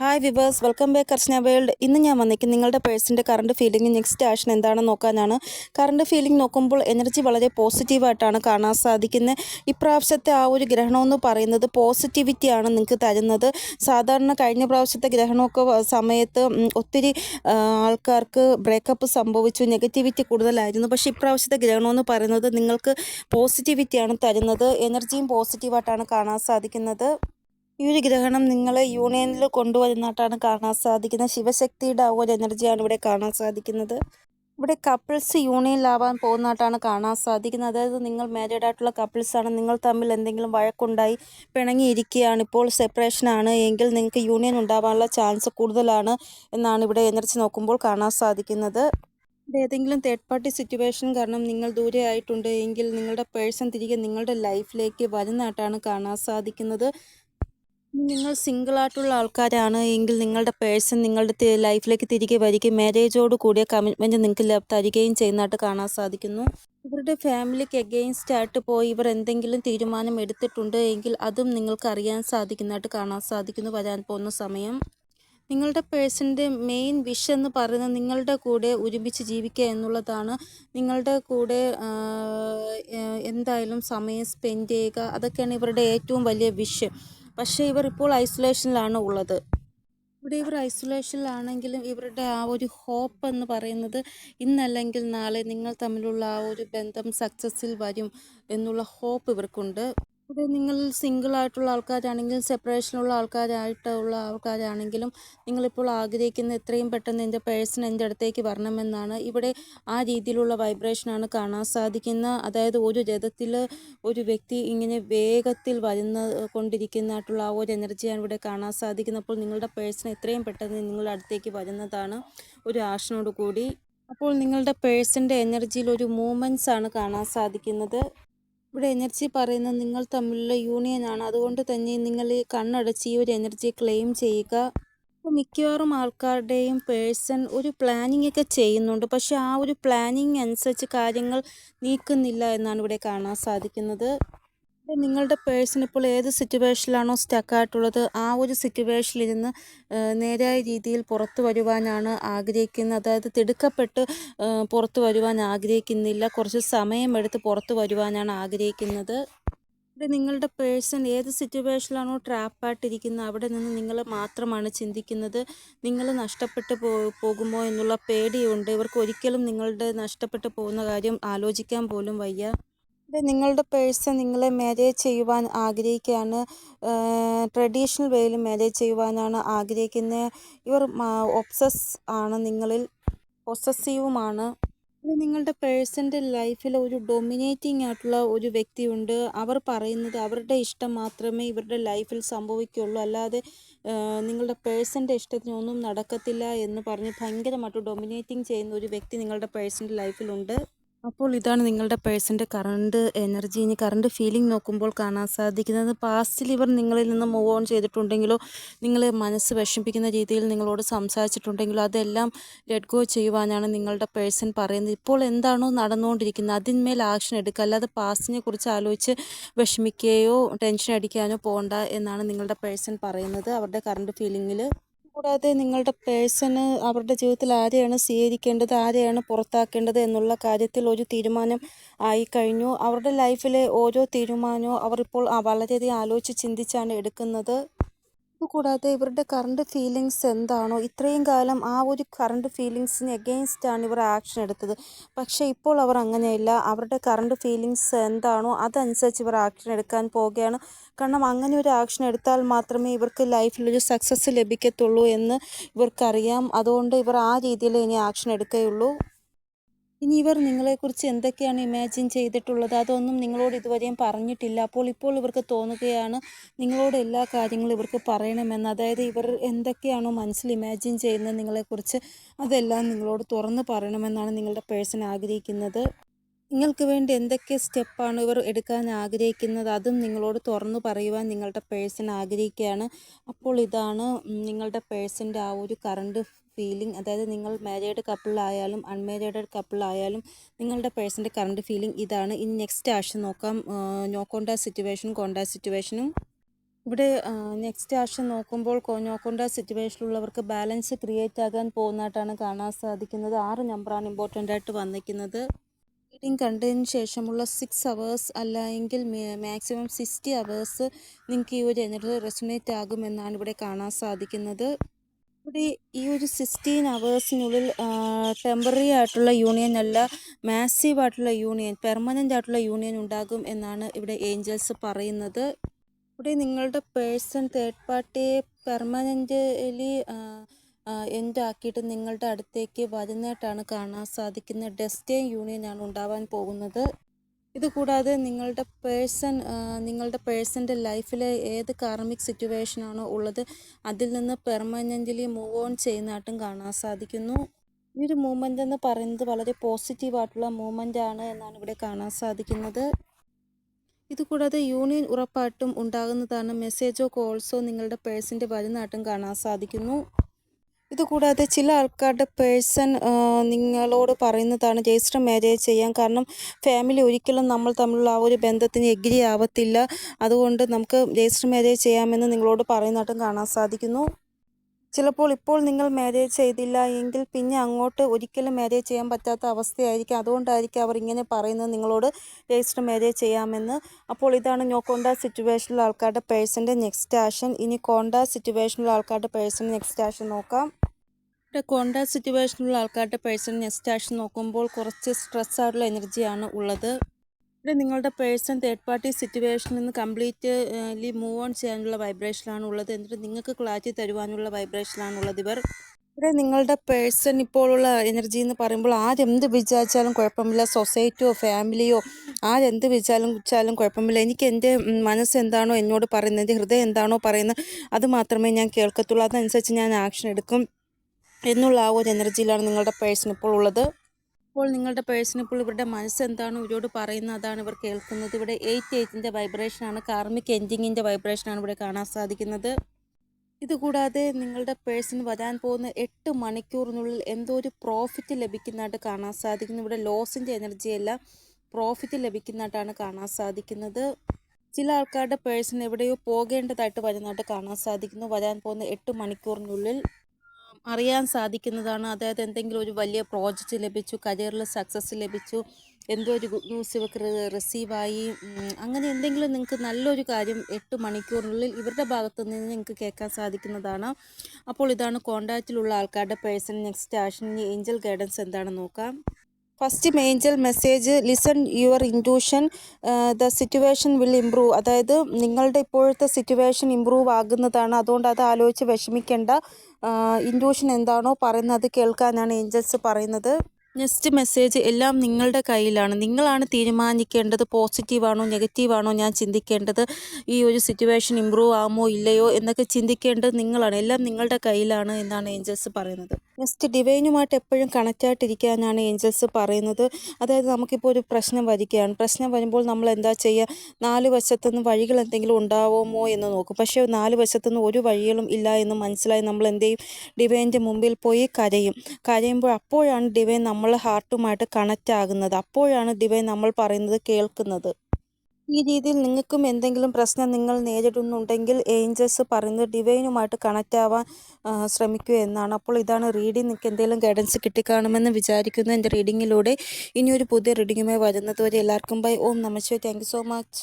Hi viewers welcome back കർഷന world ഇന്ന് ഞാൻ വന്നിരിക്കും നിങ്ങളുടെ പേഴ്സിന്റെ കറണ്ട് ഫീലിംഗ് നെക്സ്റ്റ് ആക്ഷൻ എന്താണെന്ന് നോക്കാനാണ്. കറണ്ട് ഫീലിംഗ് നോക്കുമ്പോൾ എനർജി വളരെ പോസിറ്റീവായിട്ടാണ് കാണാൻ സാധിക്കുന്നത്. ഇപ്രാവശ്യത്തെ ആ ഒരു ഗ്രഹണമെന്ന് പറയുന്നത് പോസിറ്റിവിറ്റിയാണ് നിങ്ങൾക്ക് തരുന്നത്. സാധാരണ കഴിഞ്ഞ പ്രാവശ്യത്തെ ഗ്രഹണമൊക്കെ സമയത്ത് ഒത്തിരി ആൾക്കാർക്ക് ബ്രേക്കപ്പ് സംഭവിച്ചു. നെഗറ്റിവിറ്റി കൂടുതലായിരുന്നു. പക്ഷേ ഇപ്രാവശ്യത്തെ ഗ്രഹണമെന്ന് പറയുന്നത് നിങ്ങൾക്ക് പോസിറ്റിവിറ്റിയാണ് തരുന്നത്. എനർജിയും പോസിറ്റീവായിട്ടാണ് കാണാൻ സാധിക്കുന്നത്. ഈ ഒരു ഗ്രഹണം നിങ്ങളെ യൂണിയനിൽ കൊണ്ടുവരുന്നതായിട്ടാണ് കാണാൻ സാധിക്കുന്നത്. ശിവശക്തിയുടെ ആ ഒരു എനർജിയാണ് ഇവിടെ കാണാൻ സാധിക്കുന്നത്. ഇവിടെ കപ്പിൾസ് യൂണിയനിലാവാൻ പോകുന്നതായിട്ടാണ് കാണാൻ സാധിക്കുന്നത്. അതായത് നിങ്ങൾ മാരീഡ് ആയിട്ടുള്ള കപ്പിൾസാണ് നിങ്ങൾ തമ്മിൽ എന്തെങ്കിലും വഴക്കുണ്ടായി പിണങ്ങിയിരിക്കുകയാണ്. ഇപ്പോൾ സെപ്പറേഷൻ ആണ്. എങ്കിൽ നിങ്ങൾക്ക് യൂണിയൻ ഉണ്ടാവാനുള്ള ചാൻസ് കൂടുതലാണ് എന്നാണ് ഇവിടെ എനർജി നോക്കുമ്പോൾ കാണാൻ സാധിക്കുന്നത്. ഏതെങ്കിലും തേർഡ് പാർട്ടി സിറ്റുവേഷൻ കാരണം നിങ്ങൾ ദൂരെ ആയിട്ടുണ്ട്. എങ്കിൽ നിങ്ങളുടെ പേഴ്സൺ തിരികെ നിങ്ങളുടെ ലൈഫിലേക്ക് വരുന്നതായിട്ടാണ് കാണാൻ സാധിക്കുന്നത്. നിങ്ങൾ സിംഗിൾ ആയിട്ടുള്ള ആൾക്കാരാണ് എങ്കിൽ നിങ്ങളുടെ പേഴ്സൺ നിങ്ങളുടെ ലൈഫിലേക്ക് തിരികെ വരികയും മാരേജോട് കൂടിയ കമ്മിറ്റ്മെന്റ് നിങ്ങൾക്ക് തരികയും ചെയ്യുന്നതായിട്ട് കാണാൻ സാധിക്കുന്നു. ഇവരുടെ ഫാമിലിക്ക് എഗെയിൻസ്റ്റ് ആയിട്ട് പോയി ഇവർ എന്തെങ്കിലും തീരുമാനം എടുത്തിട്ടുണ്ട് എങ്കിൽ അതും നിങ്ങൾക്ക് അറിയാൻ സാധിക്കുന്നതായിട്ട് കാണാൻ സാധിക്കുന്നു വരാൻ പോകുന്ന സമയം. നിങ്ങളുടെ പേഴ്സണിന്റെ മെയിൻ വിഷ് എന്ന് പറയുന്നത് നിങ്ങളുടെ കൂടെ ഒരുമിച്ച് ജീവിക്കുക എന്നുള്ളതാണ്. നിങ്ങളുടെ കൂടെ എന്തായാലും സമയം സ്പെൻഡ് ചെയ്യുക അതൊക്കെയാണ് ഇവരുടെ ഏറ്റവും വലിയ വിഷ് പക്ഷേ ഇവർ ഇപ്പോൾ ഐസൊലേഷനിലാണ് ഉള്ളത്. ഇവിടെ ഇവർ ഐസൊലേഷനിലാണെങ്കിലും ഇവരുടെ ആ ഒരു ഹോപ്പ് എന്ന് പറയുന്നത് ഇന്നല്ലെങ്കിൽ നാളെ നിങ്ങൾ തമ്മിലുള്ള ആ ഒരു ബന്ധം സക്സസ്സിൽ വരും എന്നുള്ള ഹോപ്പ് ഇവർക്കുണ്ട്. ഇവിടെ നിങ്ങൾ സിംഗിൾ ആയിട്ടുള്ള ആൾക്കാരാണെങ്കിലും സെപ്പറേഷനുള്ള ആൾക്കാരായിട്ടുള്ള ആൾക്കാരാണെങ്കിലും നിങ്ങളിപ്പോൾ ആഗ്രഹിക്കുന്ന എത്രയും പെട്ടെന്ന് എന്റെ പേഴ്സൺ എന്റെ അടുത്തേക്ക് വരണമെന്നാണ് ഇവിടെ ആ രീതിയിലുള്ള വൈബ്രേഷനാണ് കാണാൻ സാധിക്കുന്ന. അതായത് ഒരു രഥത്തിൽ ഒരു വ്യക്തി ഇങ്ങനെ വേഗത്തിൽ വരുന്ന കൊണ്ടിരിക്കുന്നതായിട്ടുള്ള ആ ഒരു എനർജിയാണ് ഇവിടെ കാണാൻ സാധിക്കുന്നത്. അപ്പോൾ നിങ്ങളുടെ പേഴ്സൺ എത്രയും പെട്ടെന്ന് നിങ്ങളുടെ അടുത്തേക്ക് വരുന്നതാണ് ഒരു ആഷനോട് കൂടി. അപ്പോൾ നിങ്ങളുടെ പേഴ്സന്റെ എനർജിയിൽ ഒരു മൂമെന്റ്സ് ആണ് കാണാൻ സാധിക്കുന്നത്. ഇവിടെ എനർജി പറയുന്നത് നിങ്ങൾ തമ്മിലുള്ള യൂണിയനാണ് അതുകൊണ്ട് തന്നെ നിങ്ങൾ ഈ കണ്ണടച്ച് ഈ ഒരു എനർജി ക്ലെയിം ചെയ്യുക. അപ്പോൾ മിക്കവാറും ആൾക്കാരുടെയും പേഴ്സൺ ഒരു പ്ലാനിങ് ഒക്കെ ചെയ്യുന്നുണ്ട്. പക്ഷേ ആ ഒരു പ്ലാനിങ് അനുസരിച്ച് കാര്യങ്ങൾ നീക്കുന്നില്ല എന്നാണ് ഇവിടെ കാണാൻ സാധിക്കുന്നത്. നിങ്ങളുടെ പേഴ്സൺ ഇപ്പോൾ ഏത് സിറ്റുവേഷനിലാണോ സ്റ്റക്ക് ആയിട്ടുള്ളത് ആ ഒരു സിറ്റുവേഷനിൽ നിന്ന് നേരായ രീതിയിൽ പുറത്തു വരുവാനാണ് ആഗ്രഹിക്കുന്നത്. അതായത് തിടുക്കപ്പെട്ട് പുറത്തു വരുവാൻ ആഗ്രഹിക്കുന്നില്ല. കുറച്ച് സമയമെടുത്ത് പുറത്തു വരുവാനാണ് ആഗ്രഹിക്കുന്നത്. നിങ്ങളുടെ പേഴ്സൺ ഏത് സിറ്റുവേഷനിലാണോ ട്രാപ്പായിട്ടിരിക്കുന്നത് അവിടെ നിന്ന് നിങ്ങൾ മാത്രമാണ് ചിന്തിക്കുന്നത്. നിങ്ങൾ നഷ്ടപ്പെട്ടു പോ പോകുമോ എന്നുള്ള പേടിയുണ്ട്. ഇവർക്ക് ഒരിക്കലും നിങ്ങളുടെ നഷ്ടപ്പെട്ടു പോകുന്ന കാര്യം ആലോചിക്കാൻ പോലും വയ്യ. നിങ്ങളുടെ പേഴ്സൺ നിങ്ങളെ മാരേജ് ചെയ്യുവാൻ ആഗ്രഹിക്കുകയാണ്. ട്രഡീഷണൽ വേയിൽ മാരേജ് ചെയ്യുവാനാണ് ആഗ്രഹിക്കുന്നത് ഇവർ ഒബ്സസ് ആണ് നിങ്ങളിൽ. പൊസസീവുമാണ് നിങ്ങളുടെ പേഴ്സന്റെ ലൈഫിൽ ഒരു ഡൊമിനേറ്റിംഗ് ആയിട്ടുള്ള ഒരു വ്യക്തിയുണ്ട്. അവർ പറയുന്നത് അവരുടെ ഇഷ്ടം മാത്രമേ ഇവരുടെ ലൈഫിൽ സംഭവിക്കുകയുള്ളൂ. അല്ലാതെ നിങ്ങളുടെ പേഴ്സന്റെ ഇഷ്ടത്തിനൊന്നും നടക്കത്തില്ല എന്ന് പറഞ്ഞ് ഭയങ്കരമായിട്ട് ഡൊമിനേറ്റിംഗ് ചെയ്യുന്ന ഒരു വ്യക്തി നിങ്ങളുടെ പേഴ്സന്റെ ലൈഫിലുണ്ട് അപ്പോൾ ഇതാണ് നിങ്ങളുടെ പേഴ്സന്റെ കറണ്ട് എനർജി. ഇനി കറണ്ട് ഫീലിംഗ് നോക്കുമ്പോൾ കാണാൻ സാധിക്കുന്നത് പാസ്റ്റിൽ ഇവർ നിങ്ങളിൽ നിന്ന് മൂവ് ഓൺ ചെയ്തിട്ടുണ്ടെങ്കിലോ നിങ്ങളെ മനസ്സ് വിഷമിപ്പിക്കുന്ന രീതിയിൽ നിങ്ങളോട് സംസാരിച്ചിട്ടുണ്ടെങ്കിലോ അതെല്ലാം ലെറ്റ് ഗോ ചെയ്യുവാനാണ് നിങ്ങളുടെ പേഴ്സൺ പറയുന്നത്. ഇപ്പോൾ എന്താണോ നടന്നുകൊണ്ടിരിക്കുന്നത് അതിന്മേൽ ആക്ഷൻ എടുക്കുക. അല്ലാതെ പാസ്റ്റിനെ കുറിച്ച് ആലോചിച്ച് വിഷമിക്കുകയോ ടെൻഷൻ അടിക്കാനോ പോകണ്ട എന്നാണ് നിങ്ങളുടെ പേഴ്സൺ പറയുന്നത്. അവരുടെ കറണ്ട് ഫീലിങ്ങിൽ കൂടാതെ നിങ്ങളുടെ പേഴ്സണ് അവരുടെ ജീവിതത്തിൽ ആരെയാണ് സ്വീകരിക്കേണ്ടത് ആരെയാണ് പുറത്താക്കേണ്ടത് എന്നുള്ള കാര്യത്തിൽ ഒരു തീരുമാനം ആയി കഴിഞ്ഞു. അവരുടെ ലൈഫിലെ ഓരോ തീരുമാനവും അവർ ഇപ്പോൾ വളരെയധികം ആലോചിച്ച് ചിന്തിച്ചാണ് എടുക്കുന്നത്. കൂടാതെ ഇവരുടെ കറണ്ട് ഫീലിങ്സ് എന്താണോ ഇത്രയും കാലം ആ ഒരു കറണ്ട് ഫീലിങ്സിന് എഗെയിൻസ്റ്റാണ് ഇവർ ആക്ഷൻ എടുത്തത്. പക്ഷേ ഇപ്പോൾ അവർ അങ്ങനെയല്ല. അവരുടെ കറണ്ട് ഫീലിങ്സ് എന്താണോ അതനുസരിച്ച് ഇവർ ആക്ഷൻ എടുക്കാൻ പോവുകയാണ്. കാരണം അങ്ങനെ ഒരു ആക്ഷൻ എടുത്താൽ മാത്രമേ ഇവർക്ക് ലൈഫിലൊരു സക്സസ് ലഭിക്കത്തുള്ളൂ എന്ന് ഇവർക്കറിയാം. അതുകൊണ്ട് ഇവർ ആ രീതിയിൽ ഇനി ആക്ഷൻ എടുക്കുകയുള്ളൂ. ഇനി ഇവർ നിങ്ങളെക്കുറിച്ച് എന്തൊക്കെയാണ് ഇമാജിൻ ചെയ്തിട്ടുള്ളത്? അതൊന്നും നിങ്ങളോട് ഇതുവരെയും പറഞ്ഞിട്ടില്ല. അപ്പോൾ ഇപ്പോൾ ഇവർക്ക് തോന്നുകയാണ് നിങ്ങളോട് എല്ലാ കാര്യങ്ങളും ഇവർക്ക് പറയണമെന്ന്. അതായത് ഇവർ എന്തൊക്കെയാണോ മനസ്സിൽ ഇമാജിൻ ചെയ്യുന്നത് നിങ്ങളെക്കുറിച്ച് അതെല്ലാം നിങ്ങളോട് തുറന്ന് പറയണമെന്നാണ് നിങ്ങളുടെ പേഴ്സൺ ആഗ്രഹിക്കുന്നത്. നിങ്ങൾക്ക് വേണ്ടി എന്തൊക്കെ സ്റ്റെപ്പാണ് ഇവർ എടുക്കാൻ ആഗ്രഹിക്കുന്നത്? അതും നിങ്ങളോട് തുറന്നു പറയുവാൻ നിങ്ങളുടെ പേഴ്സൺ ആഗ്രഹിക്കുകയാണ്. അപ്പോൾ ഇതാണ് നിങ്ങളുടെ പേഴ്സന്റെ ആ ഒരു കറണ്ട് ഫീലിംഗ്. അതായത് നിങ്ങൾ മാരീഡ് കപ്പിളായാലും അൺമാരീഡ് കപ്പിളായാലും നിങ്ങളുടെ പേഴ്സന്റെ കറണ്ട് ഫീലിംഗ് ഇതാണ്. ഇനി നെക്സ്റ്റ് ആഷൻ നോക്കാം. നോ കോണ്ടാ സിറ്റുവേഷൻ കോണ്ടാ സിറ്റുവേഷനും. ഇവിടെ നെക്സ്റ്റ് ആക്ഷൻ നോക്കുമ്പോൾ നോക്കേണ്ട സിറ്റുവേഷനിലുള്ളവർക്ക് ബാലൻസ് ക്രിയേറ്റ് ആകാൻ പോകുന്നതായിട്ടാണ് കാണാൻ സാധിക്കുന്നത്. ആറ് നമ്പറാണ് ഇമ്പോർട്ടന്റ് ആയിട്ട് വന്നിരിക്കുന്നത്. റീഡിങ് കണ്ടതിന് ശേഷമുള്ള സിക്സ് അവേഴ്സ് അല്ലെങ്കിൽ മാക്സിമം സിക്സ്റ്റി അവേഴ്സ് നിങ്ങൾക്ക് ഈ ഒരു എനർജി റെസൊണേറ്റ് ആകുമെന്നാണ് ഇവിടെ കാണാൻ സാധിക്കുന്നത്. ഇവിടെ ഈ ഒരു സിക്സ്റ്റീൻ അവേഴ്സിനുള്ളിൽ ടെമ്പററി ആയിട്ടുള്ള യൂണിയൻ അല്ല മാസീവ് ആയിട്ടുള്ള യൂണിയൻ പെർമനന്റ് ആയിട്ടുള്ള യൂണിയൻ ഉണ്ടാകും എന്നാണ് ഇവിടെ ഏഞ്ചൽസ് പറയുന്നത്. ഇവിടെ നിങ്ങളുടെ പേഴ്സൺ തേർഡ് പാർട്ടിയെ പെർമനന്റ്ലി എൻഡ് ആക്കിയിട്ട് നിങ്ങളുടെ അടുത്തേക്ക് വരുന്നതായിട്ടാണ് കാണാൻ സാധിക്കുന്നത്. ഡെസ്റ്റേ ആണ് ഉണ്ടാവാൻ പോകുന്നത്. ഇതുകൂടാതെ നിങ്ങളുടെ പേഴ്സൺ നിങ്ങളുടെ പേഴ്സന്റെ ലൈഫിലെ ഏത് കാർമിക് സിറ്റുവേഷനാണോ ഉള്ളത് അതിൽ നിന്ന് പെർമനന്റ്ലി മൂവ് ഓൺ ചെയ്യുന്നതായിട്ടും കാണാൻ സാധിക്കുന്നു. ഈ ഒരു മൂവ്മെന്റ് എന്ന് പറയുന്നത് വളരെ പോസിറ്റീവായിട്ടുള്ള മൂവ്മെന്റ് ആണ് എന്നാണ് ഇവിടെ കാണാൻ സാധിക്കുന്നത്. ഇതുകൂടാതെ യൂണിയൻ ഉറപ്പായിട്ടും ഉണ്ടാകുന്നതാണ്. മെസ്സേജോ കോൾസോ നിങ്ങളുടെ പേഴ്സിന്റെ വരുന്നതായിട്ടും കാണാൻ സാധിക്കുന്നു. ഇതുകൂടാതെ ചില ആൾക്കാരുടെ പേഴ്സൺ നിങ്ങളോട് പറയുന്നതാണ് രജിസ്റ്റർ മാരേജ് ചെയ്യാൻ. കാരണം ഫാമിലി ഒരിക്കലും നമ്മൾ തമ്മിലുള്ള ആ ഒരു ബന്ധത്തിന് എഗ്രി ആവത്തില്ല. അതുകൊണ്ട് നമുക്ക് രജിസ്റ്റർ മാരേജ് ചെയ്യാമെന്ന് നിങ്ങളോട് പറയുന്നതായിട്ടും കാണാൻ സാധിക്കുന്നു. ചിലപ്പോൾ ഇപ്പോൾ നിങ്ങൾ മാരേജ് ചെയ്തില്ല എങ്കിൽ പിന്നെ അങ്ങോട്ട് ഒരിക്കലും മാരേജ് ചെയ്യാൻ പറ്റാത്ത അവസ്ഥയായിരിക്കും. അതുകൊണ്ടായിരിക്കും അവർ ഇങ്ങനെ പറയുന്നത് നിങ്ങളോട് രജിസ്റ്റർ മാരേജ് ചെയ്യാമെന്ന്. അപ്പോൾ ഇതാണ് നോ കോണ്ടാക്ട് സിറ്റുവേഷനിലെ ആൾക്കാരുടെ പേഴ്സന്റെ നെക്സ്റ്റ് ആക്ഷൻ ഇനി കോണ്ടാക്ട് സിറ്റുവേഷനിലെ ആൾക്കാരുടെ പേഴ്സൺ നെക്സ്റ്റ് ആക്ഷൻ നോക്കാം. കോണ്ടാക്ട് സിറ്റുവേഷനിലുള്ള ആൾക്കാരുടെ പേഴ്സൺ നെക്സ്റ്റ് ആക്ഷൻ നോക്കുമ്പോൾ കുറച്ച് സ്ട്രെസ് ആയിട്ടുള്ള എനർജിയാണ് ഉള്ളത്. ഇവിടെ നിങ്ങളുടെ പേഴ്സൺ തേർഡ് പാർട്ടി സിറ്റുവേഷനിൽ നിന്ന് കംപ്ലീറ്റ്ലി മൂവ് ഓൺ ചെയ്യാനുള്ള വൈബ്രേഷനാണ് ഉള്ളത്. എന്നിട്ട് നിങ്ങൾക്ക് ക്ലാരിറ്റി തരുവാനുള്ള വൈബ്രേഷനാണ് ഉള്ളത് ഇവർ. ഇവിടെ നിങ്ങളുടെ പേഴ്സൺ ഇപ്പോഴുള്ള എനർജി എന്ന് പറയുമ്പോൾ ആരെന്ത് വിചാരിച്ചാലും കുഴപ്പമില്ല. സൊസൈറ്റിയോ ഫാമിലിയോ ആരെന്ത് വിചാരിച്ചാലും വെച്ചാലും കുഴപ്പമില്ല. എനിക്ക് എന്റെ മനസ്സ് എന്താണോ എന്നോട് പറയുന്നത് എന്റെ ഹൃദയം എന്താണോ പറയുന്നത് അത് മാത്രമേ ഞാൻ കേൾക്കത്തുള്ളൂ. അതനുസരിച്ച് ഞാൻ ആക്ഷൻ എടുക്കും എന്നുള്ള ആ ഒരു എനർജിയിലാണ് നിങ്ങളുടെ പേഴ്സൺ ഇപ്പോൾ ഉള്ളത്. അപ്പോൾ നിങ്ങളുടെ പേഴ്സൺ ഇപ്പോൾ ഇവരുടെ മനസ്സ് എന്താണ് ഇവരോട് പറയുന്നത് അതാണ് ഇവർ കേൾക്കുന്നത്. ഇവിടെ എയ്റ്റ് എയ്റ്റിന്റെ വൈബ്രേഷനാണ് കാർമിക് എൻഡിങ്ങിന്റെ വൈബ്രേഷനാണ് ഇവിടെ കാണാൻ സാധിക്കുന്നത്. ഇതുകൂടാതെ നിങ്ങളുടെ പേഴ്സൺ വരാൻ പോകുന്ന എട്ട് മണിക്കൂറിനുള്ളിൽ എന്തോ ഒരു പ്രോഫിറ്റ് ലഭിക്കുന്നതായിട്ട് കാണാൻ സാധിക്കുന്നു. ഇവിടെ ലോസിന്റെ എനർജിയല്ല പ്രോഫിറ്റ് ലഭിക്കുന്നതായിട്ടാണ് കാണാൻ സാധിക്കുന്നത്. ചില ആൾക്കാരുടെ പേഴ്സൺ എവിടെയോ പോകേണ്ടതായിട്ട് വരുന്നതായിട്ട് കാണാൻ സാധിക്കുന്നു. വരാൻ പോകുന്ന എട്ട് മണിക്കൂറിനുള്ളിൽ. അറിയാൻ സാധിക്കുന്നതാണ്. അതായത് എന്തെങ്കിലും ഒരു വലിയ പ്രോജക്റ്റ് ലഭിച്ചു കരിയറിൽ സക്സസ് ലഭിച്ചു എന്തോ ഒരു ഗുഡ് ന്യൂസ് ഇവർക്ക് റിസീവായി അങ്ങനെ എന്തെങ്കിലും നിങ്ങൾക്ക് നല്ലൊരു കാര്യം എട്ട് മണിക്കൂറിനുള്ളിൽ ഇവരുടെ ഭാഗത്തു നിന്ന് നിങ്ങൾക്ക് കേൾക്കാൻ സാധിക്കുന്നതാണ്. അപ്പോൾ ഇതാണ് കോണ്ടാക്റ്റിലുള്ള ആൾക്കാരുടെ person next action angel guidance എന്താണെന്ന് നോക്കാം. First angel message listen your intuition the situation will improve അതായത് നിങ്ങളുടെ ഇപ്പോഴത്തെ സിറ്റുവേഷൻ ഇമ്പ്രൂവ് ആകുന്നതാണ്. അതുകൊണ്ട് അത് ആലോചിച്ച് വിഷമിക്കേണ്ട. ഇന്റ്യൂഷൻ എന്താണോ പറയുന്നത് കേൾക്കാനാണ് ഏഞ്ചൽസ് പറയുന്നത്. നെക്സ്റ്റ് മെസ്സേജ് എല്ലാം നിങ്ങളുടെ കയ്യിലാണ്. നിങ്ങളാണ് തീരുമാനിക്കേണ്ടത് പോസിറ്റീവാണോ നെഗറ്റീവാണോ ഞാൻ ചിന്തിക്കേണ്ടത് ഈ ഒരു സിറ്റുവേഷൻ ഇമ്പ്രൂവ് ആകുമോ ഇല്ലയോ എന്നൊക്കെ ചിന്തിക്കേണ്ടത് നിങ്ങളാണ്. എല്ലാം നിങ്ങളുടെ കയ്യിലാണ് എന്നാണ് ഏഞ്ചൽസ് പറയുന്നത്. നെക്സ്റ്റ് ഡിവൈനുമായിട്ട് എപ്പോഴും കണക്റ്റ് ആയിട്ടിരിക്കാനാണ് ഏഞ്ചൽസ് പറയുന്നത്. അതായത് നമുക്കിപ്പോൾ ഒരു പ്രശ്നം വരികയാണ്. പ്രശ്നം വരുമ്പോൾ നമ്മൾ എന്താ ചെയ്യുക? നാല് വശത്തുനിന്ന് വഴികൾ എന്തെങ്കിലും ഉണ്ടാവുമോ എന്ന് നോക്കും. പക്ഷേ നാല് വശത്തുനിന്ന് ഒരു വഴികളും ഇല്ല എന്ന് മനസ്സിലായി നമ്മൾ എന്ത് ചെയ്യും? ഡിവൈന്റെ മുമ്പിൽ പോയി കരയും. കരയുമ്പോൾ അപ്പോഴാണ് ഡിവൈൻ നമ്മൾ ഹാർട്ടുമായിട്ട് കണക്റ്റ് ആകുന്നത്. അപ്പോഴാണ് ദിവൈ നമ്മൾ പറയുന്നത് കേൾക്കുന്നത്. ഈ രീതിയിൽ നിങ്ങൾക്കും എന്തെങ്കിലും പ്രശ്നം നിങ്ങൾ നേരിടുന്നുണ്ടെങ്കിൽ ഏഞ്ചൽസ് പറയുന്നത് ഡിവൈനുമായിട്ട് കണക്റ്റ് ആവാൻ ശ്രമിക്കുക എന്നാണ്. അപ്പോൾ ഇതാണ് റീഡിങ് നിങ്ങൾക്ക് എന്തെങ്കിലും ഗൈഡൻസ് കിട്ടിക്കാണുമെന്ന് വിചാരിക്കുന്നു. എന്റെ റീഡിങ്ങിലൂടെ ഇനിയൊരു പുതിയ റീഡിങ്ങുമായി വരുന്നത് വരെ എല്ലാവർക്കും ബൈ ഓം നമസ്തേ താങ്ക് സോ മച്ച്